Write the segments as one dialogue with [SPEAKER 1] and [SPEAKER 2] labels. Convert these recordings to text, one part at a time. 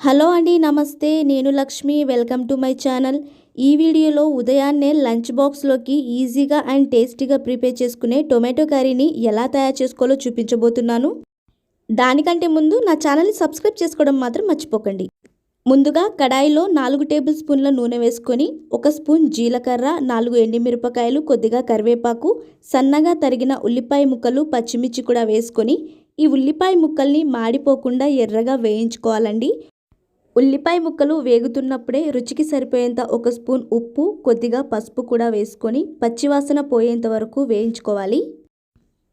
[SPEAKER 1] Hello అండి నమస్తే. నేను Lakshmi. Welcome to my channel. ఈ వీడియోలో ఉదయాన్నే లంచ్ బాక్స్లోకి ఈజీగా అండ్ టేస్టీగా ప్రిపేర్ చేసుకునే టొమాటో కర్రీని ఎలా తయారు చేసుకోవాలో చూపించబోతున్నాను. దానికంటే ముందు నా ఛానల్ని సబ్స్క్రైబ్ చేసుకోవడం మాత్రం మర్చిపోకండి. ముందుగా కడాయిలో నాలుగు టేబుల్ స్పూన్ల నూనె వేసుకొని ఒక స్పూన్ జీలకర్ర నాలుగు ఎండిమిరపకాయలు కొద్దిగా కరివేపాకు సన్నగా తరిగిన ఉల్లిపాయ ముక్కలు పచ్చిమిర్చి కూడా వేసుకొని ఈ ఉల్లిపాయ ముక్కల్ని మాడిపోకుండా ఎర్రగా వేయించుకోవాలండి. ఉల్లిపాయ ముక్కలు వేగుతున్నప్పుడే రుచికి సరిపోయేంత ఒక స్పూన్ ఉప్పు కొద్దిగా పసుపు కూడా వేసుకొని పచ్చివాసన పోయేంత వరకు వేయించుకోవాలి.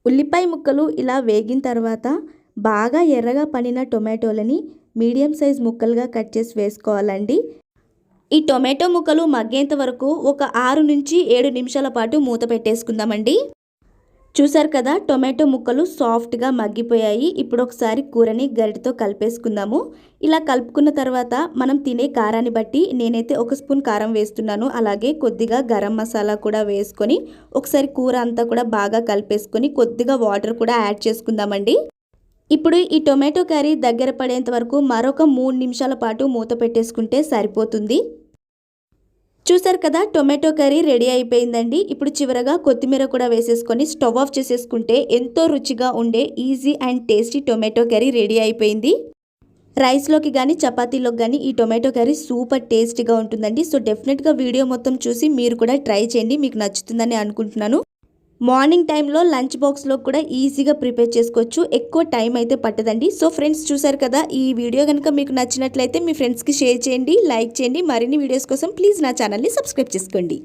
[SPEAKER 1] ఉల్లిపాయ ముక్కలు ఇలా వేగిన తర్వాత బాగా ఎర్రగా పనిన టొమాటోలని మీడియం సైజ్ ముక్కలుగా కట్ చేసి వేసుకోవాలండి. ఈ టొమాటో ముక్కలు మగ్గేంత వరకు ఒక ఆరు నుంచి ఏడు నిమిషాల పాటు మూత పెట్టేసుకుందామండి. చూసారు కదా టొమాటో ముక్కలు సాఫ్ట్గా మగ్గిపోయాయి. ఇప్పుడు ఒకసారి కూరని గరిటతో కలిపేసుకుందాము. ఇలా కలుపుకున్న తర్వాత మనం తినే కారాన్ని బట్టి నేనైతే ఒక స్పూన్ కారం వేస్తున్నాను. అలాగే కొద్దిగా గరం మసాలా కూడా వేసుకొని ఒకసారి కూర అంతా కూడా బాగా కలిపేసుకొని కొద్దిగా వాటర్ కూడా యాడ్ చేసుకుందామండి. ఇప్పుడు ఈ టొమాటో కర్రీ దగ్గర పడేంత వరకు మరొక మూడు నిమిషాల పాటు మూత పెట్టేసుకుంటే సరిపోతుంది. చూసారు కదా టొమాటో కర్రీ రెడీ అయిపోయిందండి. ఇప్పుడు చివరగా కొత్తిమీర కూడా వేసేసుకొని స్టవ్ ఆఫ్ చేసేసుకుంటే ఎంతో రుచిగా ఉండే easy and tasty tomato curry ready అయిపోయింది. రైస్లోకి కానీ చపాతీలోకి కానీ ఈ టొమాటో కర్రీ సూపర్ టేస్టీగా ఉంటుందండి. సో డెఫినెట్గా వీడియో మొత్తం చూసి మీరు కూడా ట్రై చేయండి. మీకు నచ్చుతుందని అనుకుంటున్నాను. మార్నింగ్ టైంలో లంచ్ బాక్స్లో కూడా ఈజీగా ప్రిపేర్ చేసుకోవచ్చు. ఎక్కువ టైం అయితే పట్టదండి. సో ఫ్రెండ్స్ చూసారు కదా ఈ వీడియో కనుక మీకు నచ్చినట్లయితే మీ ఫ్రెండ్స్కి షేర్ చేయండి లైక్ చేయండి. మరిన్ని వీడియోస్ కోసం ప్లీజ్ నా ఛానల్ని సబ్స్క్రైబ్ చేసుకోండి.